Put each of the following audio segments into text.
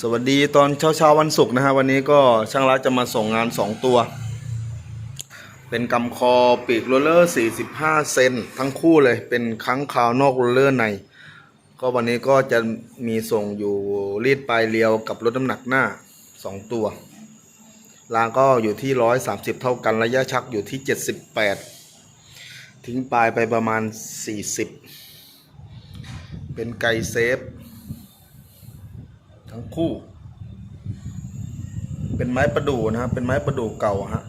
สวัสดีตอนเช้าเช้าๆวันศุกร์นะฮะวันนี้ก็ช่างรักจะมาส่งงาน 2 ตัว เป็นกำคอปีกโรลเลอร์ 45 เซนทั้งคู่เลยเป็นค้างคาวนอกโรลเลอร์ใน ก็วันนี้ก็จะมีส่งอยู่รีดปลายเรียวกับลดน้ำหนักหน้า 2 ตัวรางก็อยู่ที่ 130 เท่ากันระยะชักอยู่ที่ 78 ทิ้งปลายไปประมาณ 40 เป็นไกเซฟ ทั้งคู่ เป็นไม้ประดู่นะครับ เป็นไม้ประดู่เก่าฮะ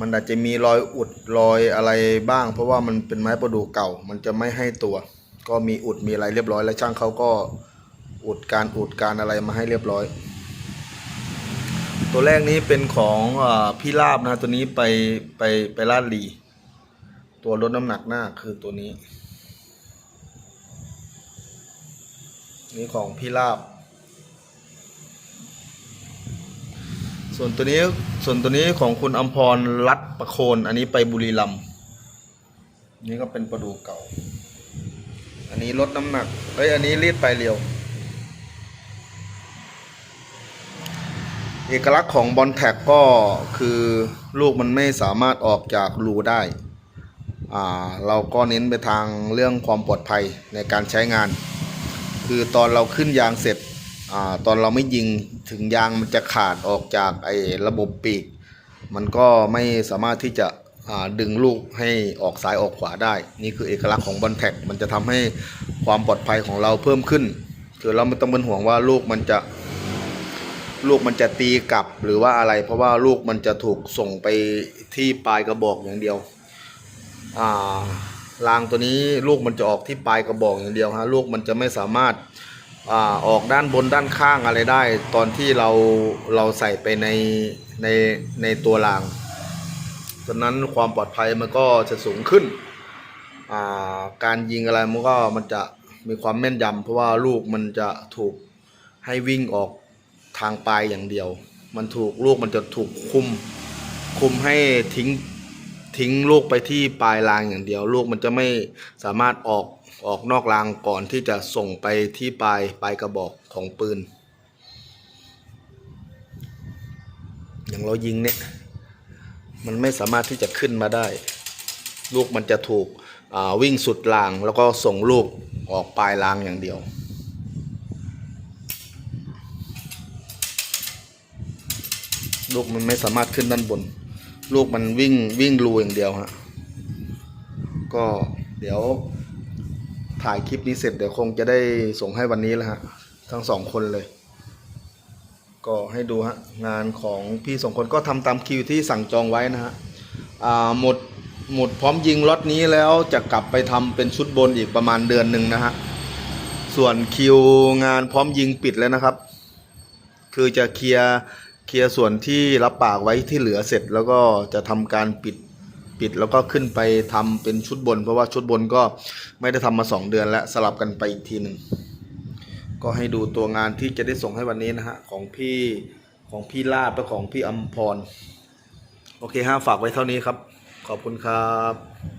มันอาจจะมีรอยอุดรอยอะไรบ้าง เพราะว่ามันเป็นไม้ประดู่เก่า มันจะไม่ให้ตัว ก็มีอุดมีอะไรเรียบร้อย แล้วช่างเขาก็อุดการอุดการอะไรมาให้เรียบร้อย ตัวแรกนี้เป็นของอพี่ลาบนะตัวนี้ไปไปไปลาดลี ตัวลดน้ำหนักหน้าคือตัวนี้ นี่ของพี่ลาบ ส่วนตัวนี้ส่วนตัวนี้ของคุณอมพรรัตน์ประโคนอันนี้ไปบุรีรัมย์นี่ก็เป็นประดูเก่า อันนี้ลดน้ำหนักเอ้ยอันนี้รีดไปเรียวเอกลักษณ์ของบอลแท็กก็คือลูกมันไม่สามารถออกจากรูได้อ่าเราก็เน้นไปทางเรื่องความปลอดภัยในการใช้งาน คือตอนเราขึ้นยางเสร็จ อ่าตอนเราไม่ยิงถึงยางมันจะขาดออกจากไอ้ระบบปีก มันก็ไม่สามารถที่จะอ่าดึงลูกให้ออกซ้ายออกขวาได้ นี่คือเอกลักษณ์ของบอลแท็กมันจะทำให้ความปลอดภัยของเราเพิ่มขึ้น คือเราไม่ต้องเป็นห่วงว่าลูกมันจะลูกมันจะตีกลับหรือว่าอะไร เพราะว่าลูกมันจะถูกส่งไปที่ปลายกระบอกอย่างเดียวอ่ารางตัวนี้ลูกมันจะออกที่ปลายกระบอกอย่างเดียวฮะลูกมันจะไม่สามารถ อ่าออกด้านบนด้านข้างอะไรได้ ตอนที่เราเราใส่ไปในในในตัวรางดังนั้นความปลอดภัยมันก็จะสูงขึ้นอ่าการยิงอะไรมันก็มันจะมีความแม่นยำเพราะว่าลูกมันจะถูกให้วิ่งออกทางปลายอย่างเดียว มันถูกลูกมันจะถูกคุมคุมให้ทิ้ง ทิ้งลูกไปที่ปลายรางอย่างเดียว ลูกมันจะไม่สามารถออกออกนอกรางก่อนที่จะส่งไปที่ปลายปลายกระบอกของปืน อย่างเรายิงเนี่ย มันไม่สามารถที่จะขึ้นมาได้ ลูกมันจะถูกวิ่งสุดรางแล้วก็ส่งลูกออกปลายรางอย่างเดียวลูกมันไม่สามารถขึ้นด้านบน ลูกมันวิ่งวิ่งรูอย่างเดียวฮะก็เดี๋ยวถ่ายคลิปนี้เสร็จเดี๋ยวคงจะได้ส่งให้วันนี้แล้วฮะทั้งสองคนเลย ก็ให้ดูฮะงานของพี่สองคนก็ทำตามคิวที่สั่งจองไว้นะฮะอ่าหมดหมดพร้อมยิงล็อตนี้แล้วจะกลับไปทำเป็นชุดบนอีกประมาณเดือนหนึ่งนะฮะส่วนคิวงานพร้อมยิงปิดแล้วนะครับ คือจะเคลียร์ เคลียร์ส่วนที่รับปากไว้ที่เหลือเสร็จแล้วก็จะทำการปิดปิดแล้วก็ขึ้นไปทำเป็นชุดบน เพราะว่าชุดบนก็ไม่ได้ทำมาสองเดือนแล้วสลับกันไปอีกทีหนึ่งก็ให้ดูตัวงานที่จะได้ส่งให้วันนี้นะฮะของพี่ของพี่ลาบและของพี่อัมพร โอเคฮะฝากไว้เท่านี้ครับ ขอบคุณครับ